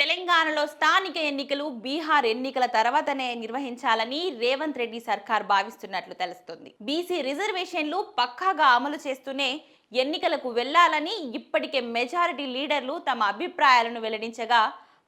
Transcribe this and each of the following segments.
తెలంగాణలో స్థానిక ఎన్నికలు బీహార్ ఎన్నికల తర్వాతనే నిర్వహించాలని రేవంత్ రెడ్డి సర్కార్ భావిస్తున్నట్లు తెలుస్తుంది. బీసీ రిజర్వేషన్లు పక్కాగా అమలు చేస్తూనే ఎన్నికలకు వెళ్ళాలని ఇప్పటికే మెజారిటీ లీడర్లు తమ అభిప్రాయాలను వెల్లడించగా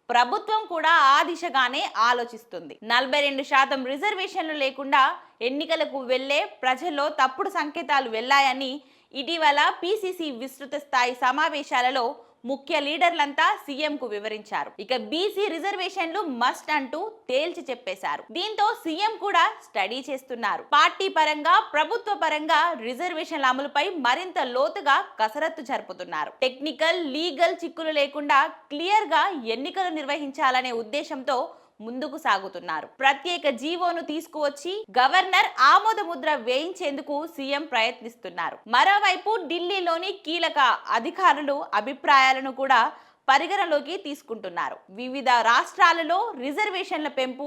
ప్రభుత్వం కూడా ఆ దిశగానే ఆలోచిస్తుంది. నలభై రెండు శాతం రిజర్వేషన్లు లేకుండా ఎన్నికలకు వెళ్ళే ప్రజల్లో తప్పుడు సంకేతాలు వెళ్ళాయని ఇటీవల పీసీసీ విస్తృత స్థాయి సమావేశాలలో ముఖ్య లీడర్లంతా సీఎంకు వివరించారు. ఇక బీసీ రిజర్వేషన్లు మస్ట్ అంటూ తేల్చి చెప్పేశారు. దీంతో సీఎం కూడా స్టడీ చేస్తున్నారు. పార్టీ పరంగా ప్రభుత్వ పరంగా రిజర్వేషన్ల అమలుపై మరింత లోతుగా కసరత్తు జరుపుతున్నారు. టెక్నికల్ లీగల్ చిక్కులు లేకుండా క్లియర్గా ఎన్నికలు నిర్వహించాలనే ఉద్దేశంతో ముందుకు సాగుతున్నారు. ప్రత్యేక జీవోను తీసుకువచ్చి గవర్నర్ ఆమోద ముద్ర వేయించేందుకు సీఎం ప్రయత్నిస్తున్నారు. మరోవైపు ఢిల్లీలోని కీలక అధికారులు అభిప్రాయాలను కూడా పరిగణలోకి తీసుకుంటున్నారు. వివిధ రాష్ట్రాలలో రిజర్వేషన్ల పెంపు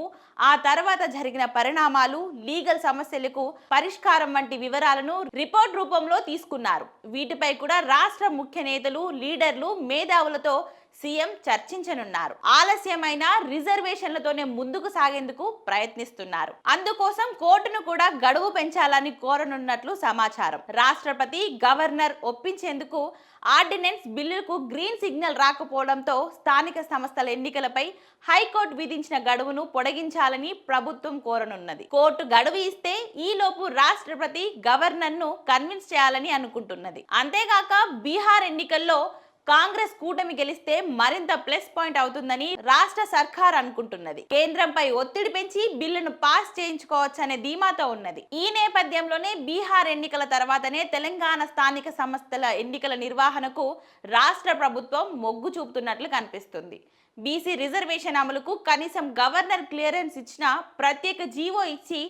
ఆ తర్వాత జరిగిన పరిణామాలు లీగల్ సమస్యలకు పరిష్కారం వంటి వివరాలను రిపోర్ట్ రూపంలో తీసుకున్నారు. వీటిపై కూడా రాష్ట్ర ముఖ్య నేతలు లీడర్లు మేధావులతో సీఎం చర్చించనున్నారు. ఆలస్యమైన రిజర్వేషన్లతోనే ముందుకు సాగేందుకు ప్రయత్నిస్తున్నారు. అందుకోసం కోర్టును కూడా గడువు పెంచాలని కోరనున్నట్లు సమాచారం. రాష్ట్రపతి గవర్నర్ ఒప్పించేందుకు ఆర్డినెన్స్ బిల్లుకు గ్రీన్ సిగ్నల్ రాకపోవడంతో స్థానిక సంస్థల ఎన్నికలపై హైకోర్టు విధించిన గడువును పొడిగించాలని ప్రభుత్వం కోరనున్నది. కోర్టు గడువు ఇస్తే ఈలోపు రాష్ట్రపతి గవర్నర్ను కన్విన్స్ చేయాలని అనుకుంటున్నది. అంతేగాక బీహార్ ఎన్నికల్లో కాంగ్రెస్ కూటమి గెలిస్తే మరింత ప్లస్ పాయింట్ అవుతుందని రాష్ట్ర సర్కార్ అనుకుంటున్నది. కేంద్రంపై ఒత్తిడి పెంచి బిల్లును పాస్ చేయించుకోవచ్చనే ధీమాతో ఉన్నది. ఈ నేపథ్యంలోనే బీహార్ ఎన్నికల తర్వాతనే తెలంగాణ స్థానిక సంస్థల ఎన్నికల నిర్వహణకు రాష్ట్ర ప్రభుత్వం మొగ్గు చూపుతున్నట్లు కనిపిస్తుంది. బీసీ రిజర్వేషన్ అమలుకు కనీసం గవర్నర్ క్లియరెన్స్ ఇచ్చిన ప్రత్యేక జీవో ఇచ్చి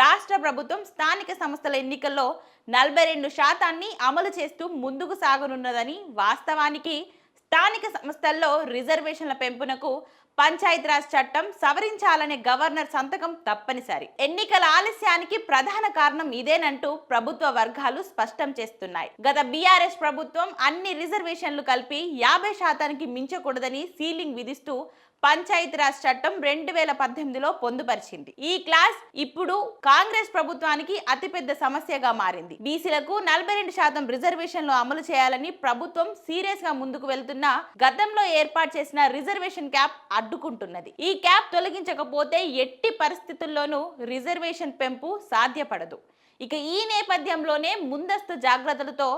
రాష్ట్ర ప్రభుత్వం స్థానిక సంస్థల ఎన్నికల్లో నలభై రెండు శాతాన్ని అమలు చేస్తూ ముందుకు సాగనున్నదని వాస్తవానికి స్థానిక సంస్థల్లో రిజర్వేషన్ల పెంపునకు పంచాయతీరాజ్ చట్టం సవరించాలనే గవర్నర్ సంతకం తప్పనిసరి. ఎన్నికల ఆలస్యానికి ప్రధాన కారణం ఇదేనంటూ ప్రభుత్వ వర్గాలు స్పష్టం చేస్తున్నాయి. గత బీఆర్ఎస్ ప్రభుత్వం అన్ని రిజర్వేషన్లు కలిపి యాభై శాతానికి మించకూడదని సీలింగ్ విధిస్తూ పంచాయతీరాజ్ చట్టం రెండు వేల పద్దెనిమిదిలో పొందుపరిచింది. ఈ క్లాస్ ఇప్పుడు కాంగ్రెస్ ప్రభుత్వానికి అతిపెద్ద సమస్యగా మారింది. బీసీలకు నలభై రెండు శాతం రిజర్వేషన్లు అమలు చేయాలని ప్రభుత్వం సీరియస్గా ముందుకు వెళ్తున్న గతంలో ఏర్పాటు చేసిన రిజర్వేషన్ క్యాప్ అడ్డుకుంటున్నది. ఈ క్యాప్ తొలగించకపోతే ఎట్టి పరిస్థితుల్లోనూ రిజర్వేషన్ పెంపు సాధ్యపడదు. ఇక ఈ నేపథ్యంలోనే ముందస్తు జాగ్రత్తలతో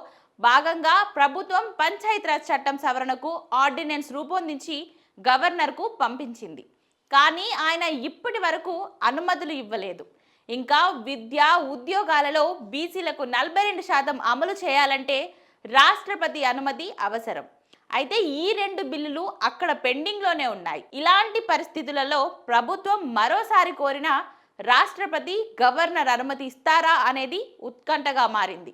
భాగంగా ప్రభుత్వం పంచాయతీరాజ్ చట్టం సవరణకు ఆర్డినెన్స్ రూపొందించి గవర్నర్కు పంపించింది. కానీ ఆయన ఇప్పటి వరకు అనుమతులు ఇవ్వలేదు. ఇంకా విద్య ఉద్యోగాలలో బీసీలకు నలభై రెండు శాతం అమలు చేయాలంటే రాష్ట్రపతి అనుమతి అవసరం. అయితే ఈ రెండు బిల్లులు అక్కడ పెండింగ్లోనే ఉన్నాయి. ఇలాంటి పరిస్థితులలో ప్రభుత్వం మరోసారి కోరిన రాష్ట్రపతి గవర్నర్ అనుమతి ఇస్తారా అనేది ఉత్కంఠగా మారింది.